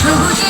সবুজে